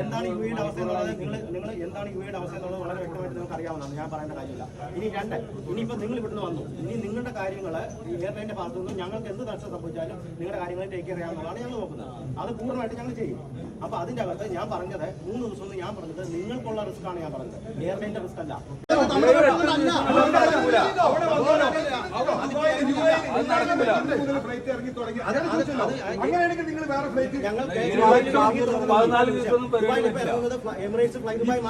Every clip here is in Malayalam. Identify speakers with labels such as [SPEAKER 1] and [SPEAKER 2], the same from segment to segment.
[SPEAKER 1] എന്താണ് യു എയുടെ അവസ്ഥ എന്നുള്ളത് നിങ്ങൾ നിങ്ങൾ എന്താണ് യു എയുടെ അവസ്ഥ എന്നുള്ളത് വളരെ വ്യക്തമായിട്ട് നിങ്ങൾക്ക് അറിയാവുന്നതാണ്. ഞാൻ പറയേണ്ട കാര്യമില്ല. ഇനി രണ്ട് ഇനിയിപ്പോൾ നിങ്ങൾ ഇവിടുന്ന് വന്നു. ഇനി നിങ്ങളുടെ കാര്യങ്ങൾ എയർലൈന്റെ ഭാഗത്തു നിന്ന് ഞങ്ങൾക്ക് എന്ത് നഷ്ടം സംഭവിച്ചാലും നിങ്ങളുടെ കാര്യങ്ങളെ ടേക്ക് കെയർ ചെയ്യാവുന്നതാണ് ഞങ്ങൾ നോക്കുന്നത്. അത് പൂർണമായിട്ട് ഞങ്ങൾ ചെയ്യും. അപ്പോൾ അതിന്റെ അകത്ത് ഞാൻ പറഞ്ഞത് മൂന്ന് ദിവസം ഒന്ന് ഞാൻ പറഞ്ഞത് നിങ്ങൾക്കുള്ള റിസ്ക് ആണ് ഞാൻ പറഞ്ഞത്. എയർലൈന്റെ റിസ്ക് അല്ല
[SPEAKER 2] ഫ്ലൈറ്റ് ഇറങ്ങി തുടങ്ങി അത് അങ്ങനെയാണെങ്കിൽ നിങ്ങൾ വേറെ ഫ്ലൈറ്റ്
[SPEAKER 1] ഞങ്ങൾ എമിറേറ്റ്സ് ഫ്ലൈറ്റുമായി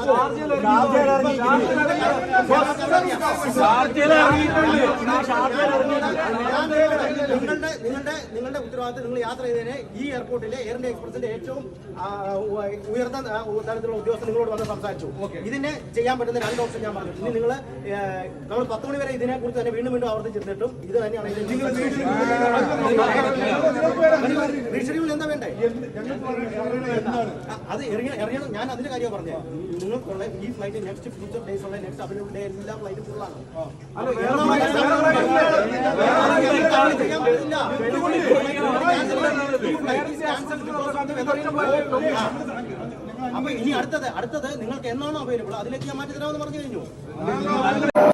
[SPEAKER 1] നിങ്ങളുടെ നിങ്ങളുടെ നിങ്ങളുടെ ഉത്തരവാദിത്തം നിങ്ങൾ യാത്ര ചെയ്തതിനെ ഈ എയർപോർട്ടിലെ എയർ ഇന്ത്യ എക്സ്പ്രസിന്റെ ഏറ്റവും ഉയർന്ന തലത്തിലുള്ള ഉദ്യോഗസ്ഥർ നിങ്ങളോട് വന്ന് സംസാരിച്ചു ഇതിനെ ചെയ്യാൻ പറ്റുന്ന രണ്ട് ഓപ്ഷൻ ഞാൻ പറഞ്ഞു ഇനി നിങ്ങൾ നമ്മൾ പത്ത് മണി വരെ ഇതിനെ കുറിച്ച് തന്നെ വീണ്ടും വീണ്ടും ആവർത്തിച്ചിട്ടും ഇത് തന്നെയാണ് ഇതിന്റെ അത് എറിയണം ഇറങ്ങണം ഞാൻ അതിന്റെ കാര്യമാണ് പറഞ്ഞത് നിങ്ങൾക്കുള്ള ഈ ഫ്ലൈറ്റ് നെക്സ്റ്റ് ഫ്യൂച്ചർ ഡേയ്സ് ഉള്ള നെക്സ്റ്റ് അവരുടെ ഡേ എല്ലാ ഫ്ലൈറ്റും ഫുള്ളാണ് അപ്പൊ ഇനി അടുത്തത് അടുത്തത് നിങ്ങൾക്ക് എന്നാണോ അവൈലബിൾ അതിലേക്ക് ഞാൻ മാറ്റി തരാമെന്ന് പറഞ്ഞു കഴിഞ്ഞു